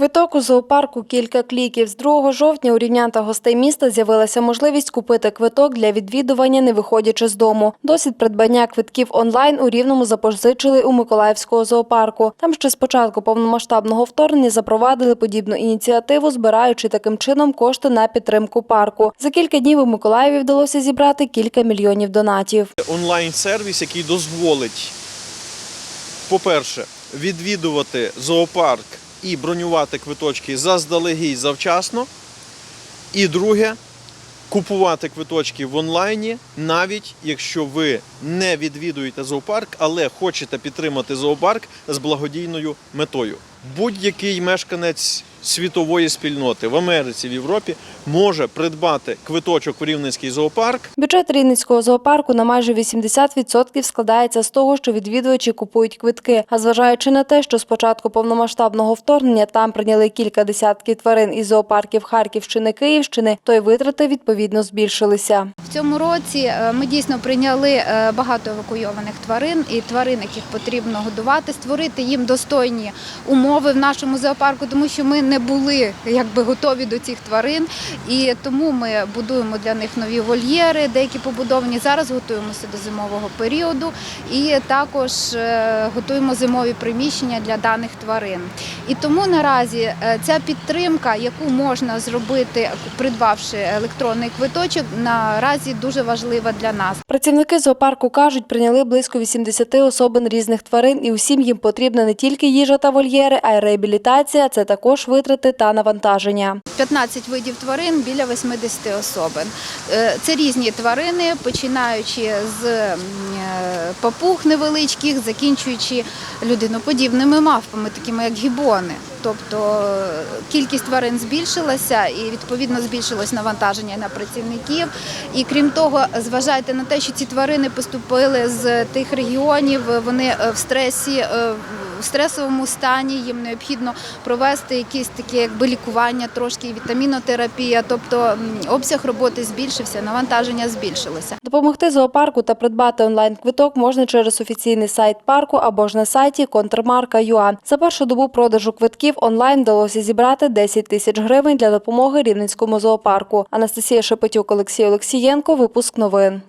Квиток у зоопарку кілька кліків. З 2 жовтня у рівнян та гостей міста з'явилася можливість купити квиток для відвідування, не виходячи з дому. Досвід придбання квитків онлайн у Рівному запозичили у Миколаївського зоопарку. Там ще з початку повномасштабного вторгнення запровадили подібну ініціативу, збираючи таким чином кошти на підтримку парку. За кілька днів у Миколаєві вдалося зібрати кілька мільйонів донатів. онлайн-сервіс, який дозволить, по-перше, відвідувати зоопарк і бронювати квиточки заздалегідь завчасно. І друге, купувати квиточки в онлайні, навіть якщо ви не відвідуєте зоопарк, але хочете підтримати зоопарк з благодійною метою. Будь-який мешканець світової спільноти в Америці, в Європі може придбати квиточок в Рівненський зоопарк Бюджет Рівненського зоопарку на майже 80% складається з того, що відвідувачі купують квитки. А зважаючи на те, що з початку повномасштабного вторгнення там прийняли кілька десятків тварин із зоопарків Харківщини, Київщини, то й витрати відповідно збільшилися. В цьому році е, ми дійсно прийняли е, багато евакуйованих тварин і тварин, яких потрібно годувати, створити їм достойні умови в нашому зоопарку, тому що ми не були якби готові до цих тварин, і тому ми будуємо для них нові вольєри, деякі побудовані. Зараз готуємося до зимового періоду і також е, готуємо зимові приміщення для даних тварин. І тому наразі е, ця підтримка, яку можна зробити, придбавши електронний квиточок, наразі дуже важлива для нас. Працівники зоопарку кажуть, прийняли близько 80 особин різних тварин, і усім їм потрібна не тільки їжа та вольєри, а й реабілітація. Це також витрати та навантаження. 15 видів тварин біля 80 особин. Е, Це різні тварини, починаючи з е, папуг невеличких, закінчуючи людиноподібними мавпами, такими як гібони. Тобто е, кількість тварин збільшилася і відповідно збільшилось навантаження на працівників. І крім того, зважайте на те, що ці тварини поступили з тих регіонів, вони в стресі. В стресовому стані їм необхідно провести якісь такі якби лікування, трошки вітамінотерапія, тобто обсяг роботи збільшився, навантаження збільшилося. Допомогти зоопарку та придбати онлайн-квиток можна через офіційний сайт парку або ж на сайті контрмарка.ua. За першу добу продажу квитків онлайн вдалося зібрати 10 тисяч гривень для допомоги Рівненському зоопарку. Анастасія Шепетюк, Олексій Олексієнко. Випуск новин.